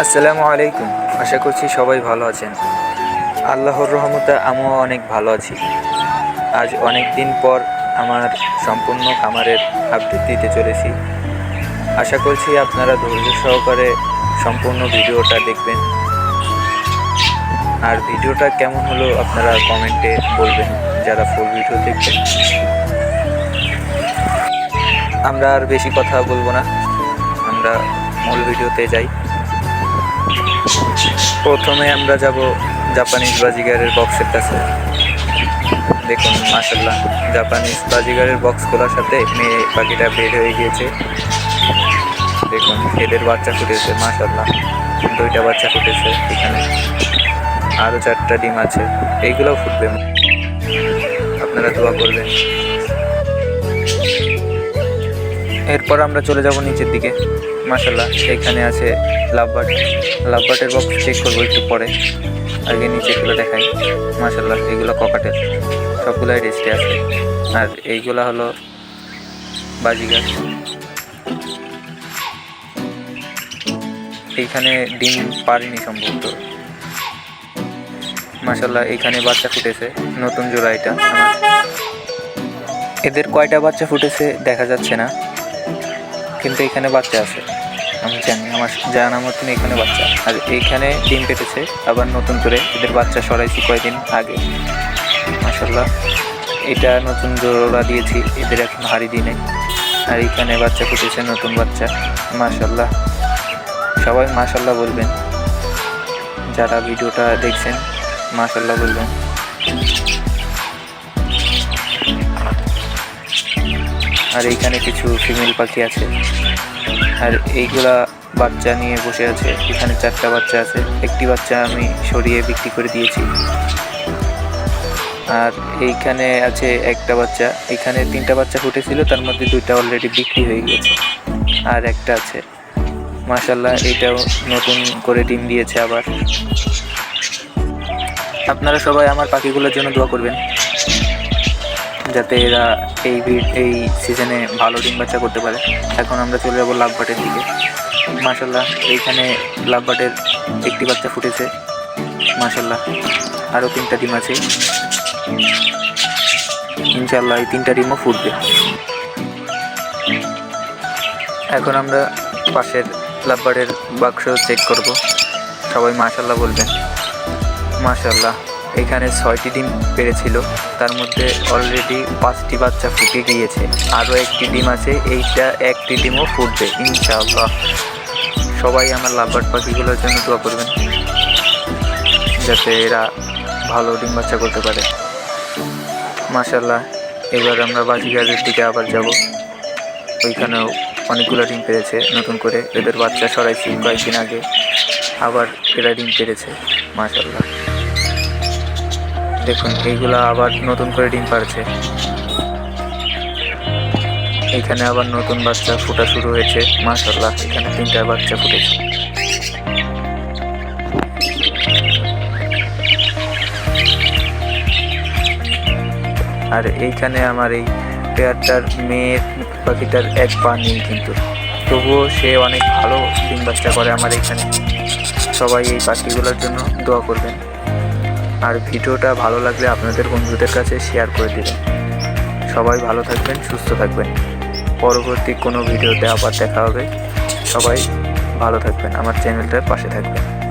আসসালামু আলাইকুম। আশা করছি সবাই ভালো আছেন। আল্লাহর রহমতে আমিও অনেক ভালো আছি। আজ অনেক দিন পর আমার সম্পূর্ণ খামারের আপডেট দিতে চলেছি। আশা করছি আপনারা ধৈর্য সহকারে সম্পূর্ণ ভিডিওটা দেখবেন। আর ভিডিওটা কেমন হলো আপনারা কমেন্টে বলবেন, যারা ফুল ভিডিও দেখবেন। আমরা আর বেশি কথা বলব না। আমরা মূল ভিডিওতে যাই। প্রথমে আমরা যাব জাপানিজ বাজিগারের বক্সের কাছে। দেখুন মাসাল্লাহ জাপানিজ বাজিগারের বক্স খোলার সাথে মেয়ে পাখিটা বের হয়ে গিয়েছে। দেখুন, এদের বাচ্চা ফুটেছে মাসাল্লাহ দুইটা বাচ্চা ফুটেছে এখানে। আরও চারটা ডিম আছে, এইগুলোও ফুটবে। আপনারা দোয়া করবেন। এরপর আমরা চলে যাব নিচের দিকে। মাসাল্লাহ এখানে আছে লাভবার্ড। লাভবার্ডের বক্স চেক করব একটু পরে। আগে নিচেগুলো দেখাই। মাসাল্লাহ এগুলো ককাটেল সবগুলাই রেস্টে আছে। আর এইগুলো হলো বাজিগার এইখানে ডিম পারিনি সম্ভবত। মাসাল্লাহ এইখানে বাচ্চা ফুটেছে। নতুন জোড়া এটা এদের কয়টা বাচ্চা ফুটেছে দেখা যাচ্ছে না। কিন্তু এখানে বাচ্চা আছে। আমি জানি, আমার জানা মতন এখানে বাচ্চা। আর এইখানে ডিম পেটেছে, আবার নতুন করে এদের বাচ্চা সরাইছি কয়েকদিন আগে। মাসাল্লাহ এটা নতুন জোড়া দিয়েছি, এদের এখন হাড়ি দিনে আর এইখানে বাচ্চা ফুটেছে নতুন বাচ্চা। মাশাল্লাহ সবাই মাশাল্লাহ বলবেন। যারা ভিডিওটা দেখছেন মাশাল্লাহ বলবেন। আর এইখানে কিছু ফিমেল পাখি আছে। আর এইগুলা বাচ্চা নিয়ে বসে আছে। এখানে চারটা বাচ্চা আছে। একটি বাচ্চা আমি সরিয়ে বিক্রি করে দিয়েছি। আর এইখানে আছে একটা বাচ্চা। এখানে তিনটা বাচ্চা ফুটেছিল তার মধ্যে দুইটা অলরেডি বিক্রি হয়ে গেছে। আর একটা আছে। মাশাল্লাহ এইটাও নতুন করে ডিম দিয়েছে আবার। আপনারা সবাই আমার পাখিগুলোর জন্য দোয়া করবেন। এরা এই বি- এই সিজনে ভালো ডিম বাচ্চা করতে পারে। এখন আমরা চলে যাব লাভবাটের দিকে। মাশাল্লাহ এইখানে লাভ লাভবাটের একটি বাচ্চা ফুটেছে। মাশাল্লাহ আরও তিনটা ডিম আছে। ইনশাল্লাহ এই তিনটা ডিমও ফুটবে। এখন আমরা পাশের লাভবার্ডের বাক্স চেক করব। সবাই মাশাল্লাহ বলবেন। মাশাল্লাহ এখানে ছয়টি ডিম পেরেছিল। তার মধ্যে অলরেডি পাঁচটি বাচ্চা ফুটে গিয়েছে। আরও একটি ডিম আছে, এইটা একটি ডিমও ফুটবে, ইনশাআল্লাহ। সবাই আমার লাভবার্ড পাখিগুলোর জন্য দোয়া করবেন, যাতে এরা ভালো ডিম বাচ্চা করতে পারে। মাশাল্লাহ এবার আমরা বাজিগারের দিকে আবার যাব। ওইখানেও অনেকগুলো ডিম পেরেছে, নতুন করে এদের বাচ্চা সরাইছি কয়েকদিন আগে। আবার এরা ডিম পেরেছে মাশাল্লাহ দেখুন, এইগুলা আবার নতুন করে ডিম পারছে এখানে আবার নতুন বাচ্চা ফোটা শুরু হয়েছে। মাশাল্লাহ এখানে তিনটা বাচ্চা ফুটেছে। আর এইখানে আমার এই পেয়ারটার মেয়ের পাখিটার এক পা নেই কিন্তু। তবুও সে অনেক ভালো ডিম বাচ্চা করে আমার এখানে। সবাই এই পাখিগুলোর জন্য দোয়া করবেন। আর ভিডিওটা ভালো লাগলে আপনাদের বন্ধুদের কাছে শেয়ার করে দেবেন। সবাই ভালো থাকবেন, সুস্থ থাকবেন। পরবর্তী কোনো ভিডিওতে আবার দেখা হবে। সবাই ভালো থাকবেন, আমার চ্যানেলটার পাশে থাকবেন।